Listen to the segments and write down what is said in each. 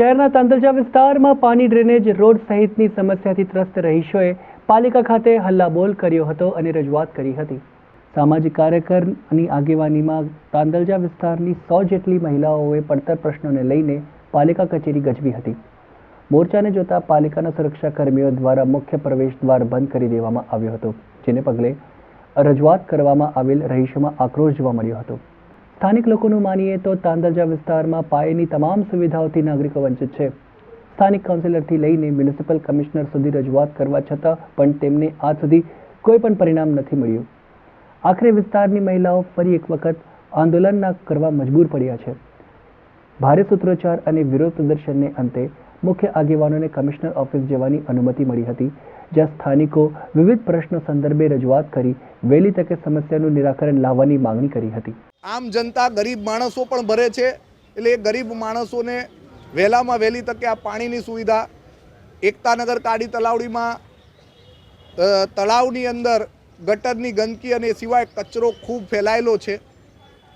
શહેરના તાંદલજા વિસ્તારમાં પાણી ડ્રેનેજ રોડ સહિતની સમસ્યાથી ત્રસ્ત રહીશોએ પાલિકા ખાતે હલ્લાબોલ કર્યો હતો અને રજૂઆત કરી હતી. સામાજિક કાર્યકરની આગેવાનીમાં તાંદલજા વિસ્તારની સો જેટલી મહિલાઓએ પડતર પ્રશ્નોને લઈને પાલિકા કચેરી ગજવી હતી. મોરચાને જોતા પાલિકાના સુરક્ષા કર્મીઓ દ્વારા મુખ્ય પ્રવેશ દ્વાર બંધ કરી દેવામાં આવ્યો હતો, જેને પગલે રજૂઆત કરવામાં આવેલ રહીશોમાં આક્રોશ જોવા મળ્યો હતો. સ્થાનિક લોકોનું માનીએ તો તાંદાજા વિસ્તારમાં પાયાની તમામ સુવિધાઓથી નાગરિકો વંચિત છે. સ્થાનિક કાઉન્સિલરથી લઈને મ્યુનિસિપલ કમિશનર સુધી રજૂઆત કરવા છતાં પણ તેમને આજ સુધી કોઈ પણ પરિણામ નથી મળ્યું. આખરે વિસ્તારની મહિલાઓ ફરી એક વખત આંદોલનના કરવા મજબૂર પડ્યા છે. ભારે સૂત્રોચ્ચાર અને વિરોધ પ્રદર્શનને અંતે મુખ્ય આગેવાનોને કમિશનર ઓફિસ જવાની અનુમતિ મળી હતી, જ્યાં સ્થાનિકો વિવિધ પ્રશ્નો સંદર્ભે રજૂઆત કરી, વહેલી તકે સમસ્યાનું નિરાકરણ લાવવાની માંગણી કરી હતી. આમ જનતા ગરીબ માણસો પણ ભરે છે, એટલે ગરીબ માણસોને વહેલામાં વહેલી તકે આ પાણીની સુવિધા એકતાનગર કાઢી તલાવડીમાં તળાવની અંદર ગટરની ગંદકી અને સિવાય કચરો ખૂબ ફેલાયેલો છે.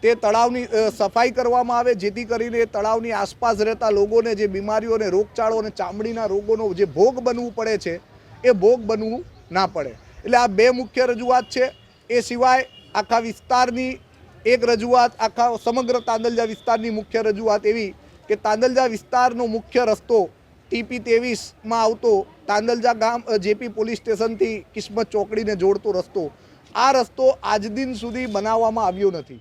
તે તળાવની સફાઈ કરવામાં આવે, જેથી કરીને તળાવની આસપાસ રહેતા લોકોને જે બીમારીઓને, રોગચાળો અને ચામડીના રોગોનો જે ભોગ બનવું પડે છે, એ ભોગ બનવું ના પડે. એટલે આ બે મુખ્ય રજૂઆત છે. એ સિવાય આખા વિસ્તારની એક રજૂઆત, આખા સમગ્ર તાંદલજા વિસ્તારની મુખ્ય રજૂઆત એવી કે તાંદલજા વિસ્તારનો મુખ્ય રસ્તો ટીપી ત્રેવીસમાં આવતો તાંદલજા ગામ જેપી પોલીસ સ્ટેશનથી કિસ્મત ચોકડીને જોડતો રસ્તો. આ રસ્તો આજ દિન સુધી બનાવવામાં આવ્યો નથી.